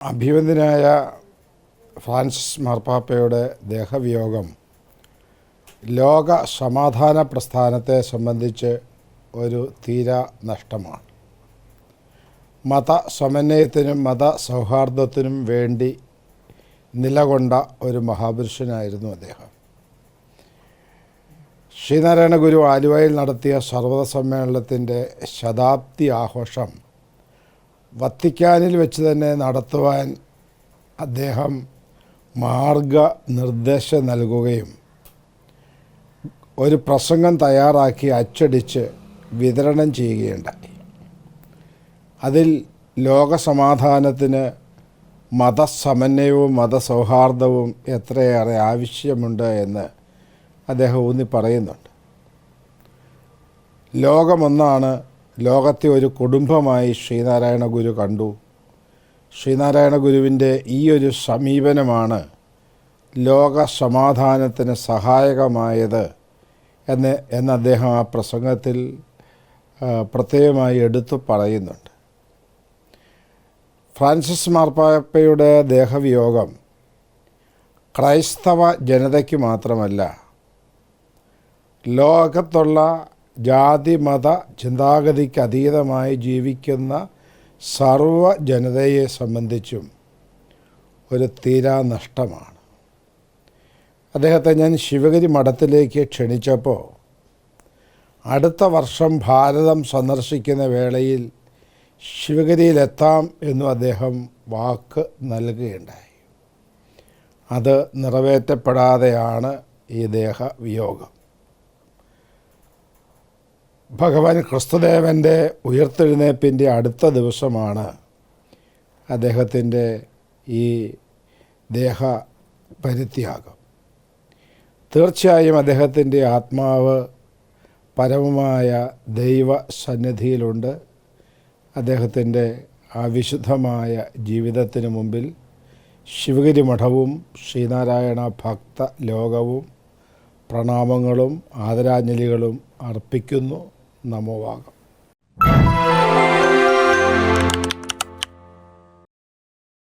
അഭിവന്ദനായ Francis മാർപ്പാപ്പയുടെ ദേഹവിയോഗം ലോക സമാധാന പ്രസ്ഥാനത്തെ സംബന്ധിച്ച് ഒരു തീരാ നഷ്ടമാണ്. മത സമന്വയത്തിനും മത സൗഹാർദ്ദത്തിനും വേണ്ടി നിലകൊണ്ട ഒരു മഹാപുരുഷനായിരുന്നു അദ്ദേഹം. ശ്രീനാരായണ ഗുരു ആലുവയിൽ നടത്തിയ സർവത സമ്മേളനത്തിന്റെ ശതാബ്ദി ആഘോഷം വത്തിക്കാനിൽ വെച്ച് തന്നെ നടത്തുവാൻ അദ്ദേഹം മാർഗനിർദ്ദേശം നൽകുകയും ഒരു പ്രസംഗം തയ്യാറാക്കി അച്ചടിച്ച് വിതരണം ചെയ്യുകയുണ്ടായി. അതിൽ ലോകസമാധാനത്തിന് മതസമന്വയവും മതസൗഹാർദ്ദവും എത്രയേറെ ആവശ്യമുണ്ട് എന്ന് അദ്ദേഹം ഊന്നി പറയുന്നുണ്ട് ലോകമൊന്നാണ് ലോകത്തെ ഒരു കുടുംബമായി ശ്രീനാരായണ ഗുരു കണ്ടു. ശ്രീനാരായണ ഗുരുവിന്റെ ഈ ഒരു സമീപനമാണ് ലോക സമാധാനത്തിന് സഹായകമായത് എന്ന് എന്ന് അദ്ദേഹം ആ പ്രസംഗത്തിൽ പ്രത്യേകമായി എടുത്തു പറയുന്നുണ്ട്. ഫ്രാൻസിസ് മാർപ്പാപ്പയുടെ ദേഹവിയോഗം ക്രൈസ്തവ ജനതയ്ക്ക് മാത്രമല്ല ലോകത്തുള്ള ജാതി മത ചിന്താഗതിക്ക് അതീതമായി ജീവിക്കുന്ന സർവ ജനതയെ സംബന്ധിച്ചും ഒരു തീരാ നഷ്ടമാണ്. അദ്ദേഹത്തെ ഞാൻ ശിവഗിരി മഠത്തിലേക്ക് ക്ഷണിച്ചപ്പോൾ അടുത്ത വർഷം ഭാരതം സന്ദർശിക്കുന്ന വേളയിൽ ശിവഗിരിയിലെത്താം എന്നും അദ്ദേഹം വാക്ക് നൽകുകയുണ്ടായി. അത് നിറവേറ്റപ്പെടാതെയാണ് ഈ ദേഹവിയോഗം. ഭഗവാൻ ക്രിസ്തുദേവന്റെ ഉയർത്തെഴുന്നേപ്പിന്റെ അടുത്ത ദിവസമാണ് അദ്ദേഹത്തിന്റെ ഈ ദേഹ പരിത്യാഗം തീർച്ചയായും അദ്ദേഹത്തിന്റെ ആത്മാവ് പരമമായ ദൈവ സന്നിധിയിലുണ്ട് അദ്ദേഹത്തിന്റെ വിശുദ്ധമായ ജീവിതത്തിന് മുമ്പിൽ ശിവഗിരി മഠവും ശ്രീനാരായണ ഭക്ത ലോകവും പ്രണാമങ്ങളും ആദരാഞ്ജലികളും അർപ്പിക്കുന്നു. നമോവാകം